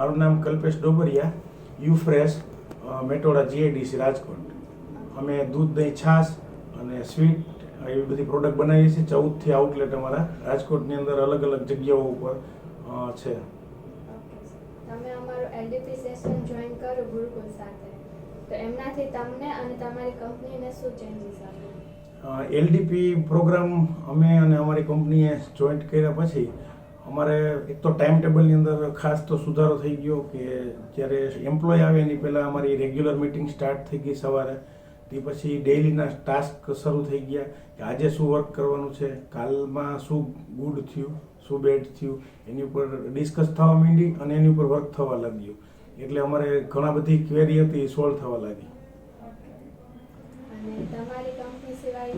મારું નામ Kalpesh Dobariya U Fresh Metoda GIDC Rajkot. અમે દૂધ દહીં છાશ અને સ્વીટ એવી બધી પ્રોડક્ટ બનાવીએ છીએ. ચૌદથી આઉટલેટ અમારા રાજકોટની અંદર અલગ અલગ જગ્યાઓ ઉપર છે. તમે અમારું એલડીપી સેશન જોઈન કરો ગુરુકુલ સાથે. તો એમનાથી તમને અને તમારી કંપનીને શું ચેન્જીસ આવે? એલડીપી પ્રોગ્રામ અમે અને અમારી કંપનીએ જોઈન્ટ કર્યા પછી અમારે એક તો ટાઈમ ટેબલની અંદર ખાસ તો સુધારો થઈ ગયો કે જ્યારે એમ્પ્લોય આવે એની પહેલાં અમારી રેગ્યુલર મિટિંગ સ્ટાર્ટ થઈ ગઈ સવારે. તે પછી ડેઇલીના ટાસ્ક શરૂ થઈ ગયા કે આજે શું વર્ક કરવાનું છે, કાલમાં શું ગુડ થયું, શું બેડ થયું, એની ઉપર ડિસ્કસ થવા માંડી અને એની ઉપર વર્ક થવા લાગ્યું. એટલે અમારે ઘણા બધી ક્વેરી હતી સોલ્વ થવા લાગી. તમારી કંપની સિવાય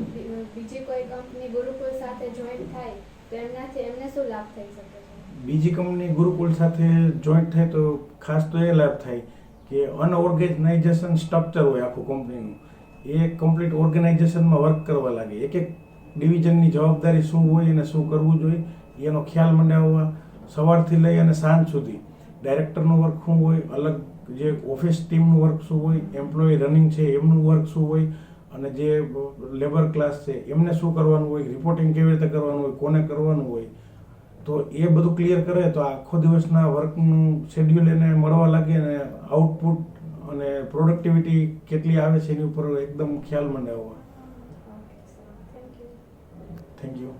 બીજી કોઈ કંપની ગુરુકુળ સાથે જોઈન થાય બીજી કંપની ગુરુકુળ સાથે જોઈન્ટ થાય તો ખાસ તો એ લાભ થાય કે અનઓર્ગેનાઇઝેશન સ્ટ્રક્ચર હોય આખું કંપનીનું. એ કમ્પ્લીટ ઓર્ગેનાઇઝેશનમાં વર્ક કરવા લાગે. એક એક ડિવિઝનની જવાબદારી શું હોય અને શું કરવું જોઈએ, એનો ખ્યાલ મંડાવવા, સવારથી લઈ અને સાંજ સુધી. ડાયરેક્ટરનું વર્ક શું હોય, અલગ જે ઓફિસ ટીમનું વર્ક શું હોય એમ્પ્લોય રનિંગ છે, એમનું વર્ક શું હોય અને જે લેબર ક્લાસ છે એમને શું કરવાનું હોય રિપોર્ટિંગ કેવી રીતે કરવાનું હોય કોને કરવાનું હોય તો એ બધું ક્લિયર કરે તો આખો દિવસના વર્કનું શેડ્યુલ એને મળવા લાગે અને આઉટપુટ અને પ્રોડક્ટિવિટી કેટલી આવે છે એની ઉપર એકદમ ખ્યાલ મને આવવા થેન્ક યુ